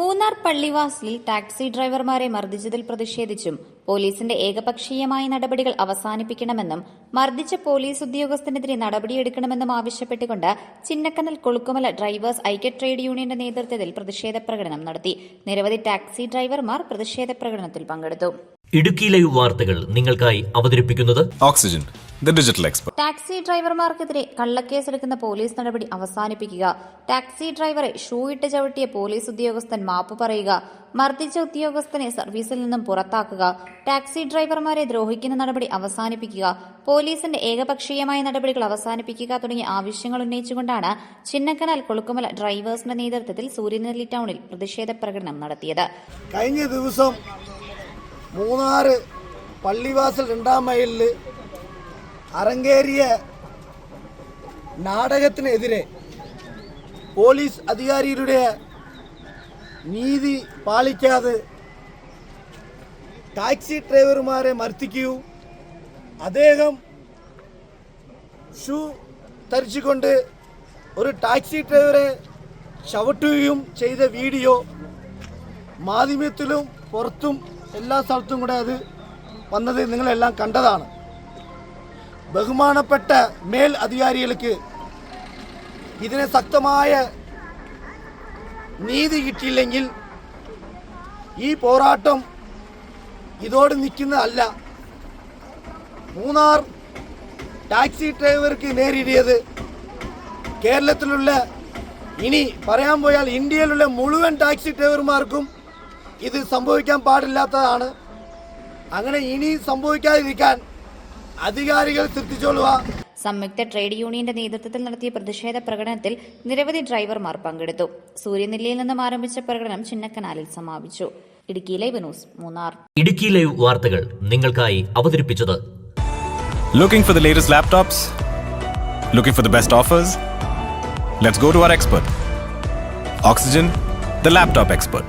Munnar പള്ളിവാസിൽ taxi ഡ്രൈവർമാരെ മർദ്ദിച്ചതിൽ പ്രതിഷേധിച്ചും പോലീസിന്റെ ഏകപക്ഷീയമായ നടപടികൾ അവസാനിപ്പിക്കണമെന്നും മർദ്ദിച്ച പോലീസ് ഉദ്യോഗസ്ഥനെതിരെ നടപടിയെടുക്കണമെന്നും ആവശ്യപ്പെട്ടുകൊണ്ട് ചിന്നക്കനൽ കൊളുക്കുമല ഡ്രൈവേഴ്സ് ഐക്യ ട്രേഡ് യൂണിയന്റെ നേതൃത്വത്തിൽ പ്രതിഷേധ പ്രകടനം നടത്തി. നിരവധി ടാക്സി ഡ്രൈവർമാർ പ്രതിഷേധ പ്രകടനത്തിൽ പങ്കെടുത്തു. ഇടുക്കി ലൈവ് വാർത്തകൾ നിങ്ങൾക്കായി അവതരിപ്പിക്കുന്നത് Oxygen, ഡിജിറ്റൽ എക്സ്പെർട്ട് ടാക്സി ഡ്രൈവർമാർക്കെതിരെ കള്ളക്കേസെടുക്കുന്ന പോലീസ് നടപടി അവസാനിപ്പിക്കുക. ടാക്സി ഡ്രൈവറെ ഷൂ ഇട്ട് ചവിട്ടിയ പോലീസ് ഉദ്യോഗസ്ഥൻ മാപ്പ് പറയുക. മർദ്ദിച്ച ഉദ്യോഗസ്ഥനെ സർവീസിൽ നിന്നും പുറത്താക്കുക. ടാക്സി ഡ്രൈവർമാരെ ദ്രോഹിക്കുന്ന നടപടി അവസാനിപ്പിക്കുക. പോലീസിന്റെ ഏകപക്ഷീയമായ നടപടികൾ അവസാനിപ്പിക്കുക തുടങ്ങിയ ആവശ്യങ്ങൾ ഉന്നയിച്ചുകൊണ്ടാണ് ചിന്നക്കനാൽ കൊളുക്കുമല ഡ്രൈവേഴ്സിന്റെ നേതൃത്വത്തിൽ സൂര്യനെല്ലി ടൗണിൽ പ്രതിഷേധ പ്രകടനം നടത്തിയത്. കഴിഞ്ഞ ദിവസം മൂന്നാറ് പള്ളിവാസൽ രണ്ടാം മൈലിൽ അരങ്ങേറിയ നാടകത്തിനെതിരെ പോലീസ് അധികാരിയുടെ നീതി പാലിക്കാതെ ടാക്സി ഡ്രൈവർമാരെ മർദ്ദിക്കൂ. അദ്ദേഹം ഷൂ ധരിച്ചുകൊണ്ട് ഒരു ടാക്സി ഡ്രൈവറെ ചവിട്ടുകയും ചെയ്ത വീഡിയോ മാധ്യമത്തിലും പുറത്തും എല്ലാ സ്ഥലത്തും കൂടെ അത് വന്നത് നിങ്ങളെല്ലാം കണ്ടതാണ്. ബഹുമാനപ്പെട്ട മേൽ അധികാരികൾക്ക് ഇതിനെ ശക്തമായ നീതി കിട്ടിയില്ലെങ്കിൽ ഈ പോരാട്ടം ഇതോടെ നിൽക്കുന്നതല്ല. മൂന്നാർ ടാക്സി ഡ്രൈവർക്ക് നേരിടിയത് കേരളത്തിലുള്ള ഇനി പറയാൻ പോയാൽ ഇന്ത്യയിലുള്ള മുഴുവൻ ടാക്സി ഡ്രൈവർമാർക്കും ഇത് സംഭവിക്കാൻ പാടില്ലാത്തതാണ്. അങ്ങനെ ഇനി സംഭവിക്കാതിരിക്കാൻ അധികാരികൾ ശ്രദ്ധിച്ചോളുക സംയുക്ത ട്രേഡ് യൂണിയന്റെ നേതൃത്വത്തിൽ നടത്തിയ പ്രതിഷേധ പ്രകടനത്തിൽ നിരവധി ഡ്രൈവർമാർ പങ്കെടുത്തു. സൂര്യനെല്ലിയിൽ നിന്നും ആരംഭിച്ച പ്രകടനം ചിന്നക്കനാലിൽ സമാപിച്ചു. Idukki live news Munnar. Idukki live വാർത്തകൾ നിങ്ങൾക്കായി അവതരിപ്പിച്ചത് looking for the latest laptops looking for the best offers let's go to our expert oxygen the laptop expert.